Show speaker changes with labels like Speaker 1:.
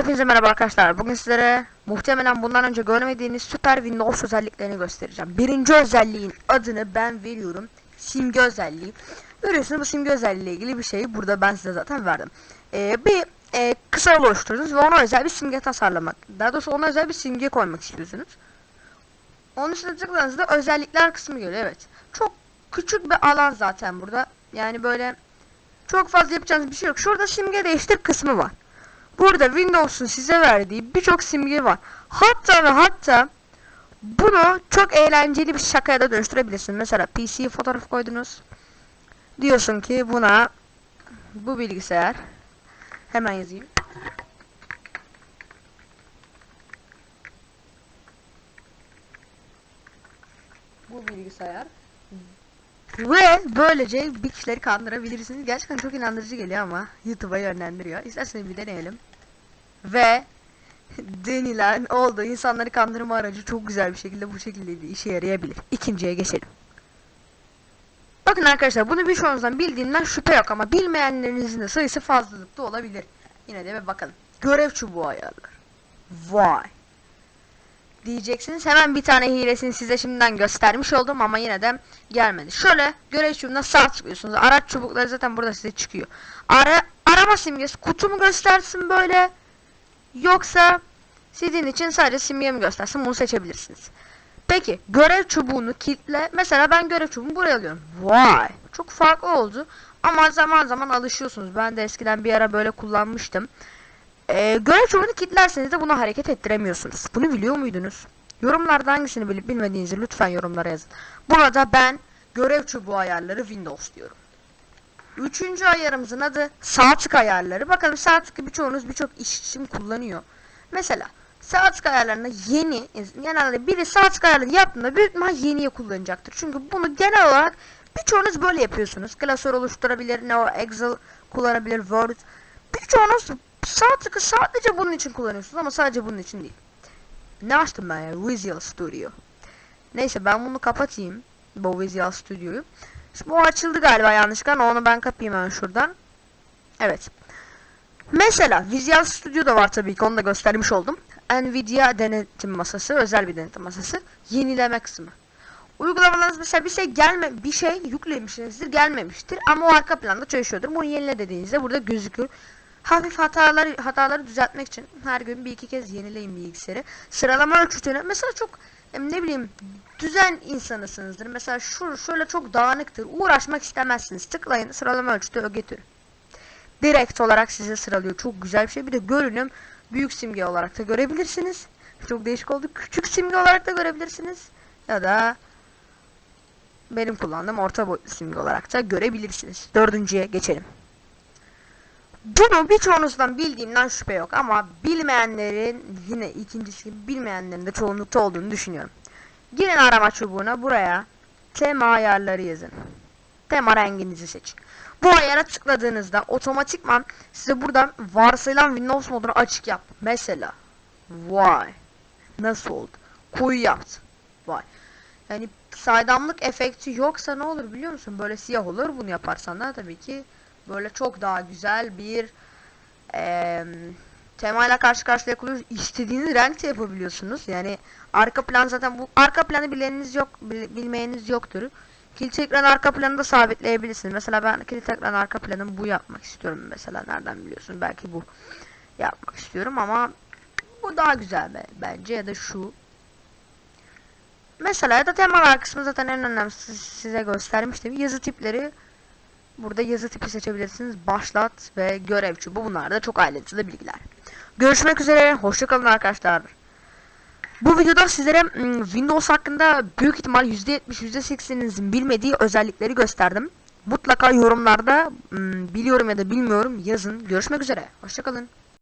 Speaker 1: Hepinize merhaba arkadaşlar. Bugün sizlere muhtemelen bundan önce görmediğiniz süper Windows özelliklerini göstereceğim. Birinci özelliğin adını ben veriyorum. Simge özelliği. Görüyorsunuz bu simge özelliği ile ilgili bir şeyi burada ben size zaten verdim. Ee, bir e, kısa oluşturdunuz ve ona özel bir simge tasarlamak. Daha doğrusu ona özel bir simge koymak istiyorsunuz. Onun üstüne tıkladığınızda özellikler kısmı geliyor. Evet. Çok küçük bir alan zaten burada. Yani böyle çok fazla yapacağınız bir şey yok. Şurada simge değiştir kısmı var. Burada Windows'un size verdiği birçok simge var. Hatta ve hatta bunu çok eğlenceli bir şakaya da dönüştürebilirsin. Mesela PC fotoğraf koydunuz. Diyorsun ki buna bu bilgisayar hemen yazayım. Bu bilgisayar ve böylece bir kişileri kandırabilirsiniz. Gerçekten çok inandırıcı geliyor ama YouTube'a yönlendiriyor. İsterseniz bir deneyelim. Ve denilen oldu. İnsanları kandırma aracı çok güzel bir şekilde bu şekilde de işe yarayabilir. İkinciye geçelim. Bakın arkadaşlar bunu birçoğunuzdan bildiğinden şüphe yok ama bilmeyenlerinizin de sayısı fazlalıkta olabilir. Yine de bir bakalım. Görev çubuğu ayarlar. Vay. Diyeceksiniz hemen bir tane hilesini size şimdiden göstermiş oldum ama yine de gelmedi. Şöyle görev çubuğuna sağ tıklıyorsunuz. Araç çubukları zaten burada size çıkıyor. Ara, arama simgesi kutu mu göstersin böyle yoksa sizin için sadece simge mi göstersin bunu seçebilirsiniz. Peki görev çubuğunu kilitle. Mesela ben görev çubuğunu buraya alıyorum. Vay çok farklı oldu. Ama zaman zaman alışıyorsunuz. Ben de eskiden bir ara böyle kullanmıştım. Ee, görev çubuğunu kilitlerseniz de bunu hareket ettiremiyorsunuz. Bunu biliyor muydunuz? Yorumlarda hangisini bilip bilmediğinizi lütfen yorumlara yazın. Burada ben görev çubuğu ayarları Windows diyorum. Üçüncü ayarımızın adı sağ tık ayarları. Bakalım tıkı birçoğunuz birçok iş için kullanıyor. Mesela sağ tık ayarlarında yeni, genelde biri sağ tık ayarları yaptığında büyük ihtimal yeniye kullanacaktır. Çünkü bunu genel olarak birçoğunuz böyle yapıyorsunuz. Klasör oluşturabilir, Excel kullanabilir, Word. Birçoğunuz sağ tıkı sadece bunun için kullanıyorsunuz ama sadece bunun için değil. Ne açtım ben ya? Visual Studio. Neyse ben bunu kapatayım. Bu Visual Studio'yu. Bu açıldı galiba yanlışlıkla. Onu ben kapayım hemen şuradan. Evet. Mesela Visual Studio da var tabii ki. Onu da göstermiş oldum. Nvidia denetim masası. Özel bir denetim masası. Yenileme kısmı. Uygulamalarınız mesela bir şey gelme bir şey yüklemişsinizdir gelmemiştir ama o arka planda çalışıyordur. Bunu yenile dediğinizde burada gözükür. Hafif hataları hataları düzeltmek için her gün bir iki kez yenileyin bilgisayarı. Sıralama ölçütünü mesela çok ne bileyim düzen insanısınızdır. Mesela şu şöyle çok dağınıktır. Uğraşmak istemezsiniz. Tıklayın sıralama ölçütü götür. Direkt olarak size sıralıyor. Çok güzel bir şey. Bir de görünüm büyük simge olarak da görebilirsiniz. Çok değişik oldu. Küçük simge olarak da görebilirsiniz. Ya da benim kullandığım orta boyutlu simge olarak da görebilirsiniz. Dördüncüye geçelim. Bunu birçoğunuzdan bildiğimden şüphe yok ama bilmeyenlerin yine ikincisi bilmeyenlerin de çoğunlukta olduğunu düşünüyorum. Girin arama çubuğuna buraya tema ayarları yazın. Tema renginizi seçin. Bu ayara tıkladığınızda otomatikman size buradan varsayılan Windows modunu açık yap. Mesela vay nasıl oldu? Koyu yaptı. Vay. Yani saydamlık efekti yoksa ne olur biliyor musun? Böyle siyah olur. Bunu yaparsan da tabii ki böyle çok daha güzel bir e, temayla karşı karşıya kalıyoruz. İstediğiniz renkte yapabiliyorsunuz. Yani arka plan zaten bu arka planı bileniniz yok, bil, bilmeyeniz yoktur. Kilit ekran arka planı da sabitleyebilirsiniz. Mesela ben kilit ekran arka planımı bu yapmak istiyorum mesela. Nereden biliyorsun? Belki bu yapmak istiyorum ama bu daha güzel be, bence ya da şu. Mesela ya da temalar kısmı zaten en önemlisi size göstermiştim. Yazı tipleri Burada yazı tipi seçebilirsiniz. Başlat ve görev çubuğu. Bunlar da çok ayrıntılı bilgiler. Görüşmek üzere. Hoşçakalın arkadaşlar. Bu videoda sizlere Windows hakkında büyük ihtimal %70 %80'inizin bilmediği özellikleri gösterdim. Mutlaka yorumlarda biliyorum ya da bilmiyorum yazın. Görüşmek üzere. Hoşçakalın.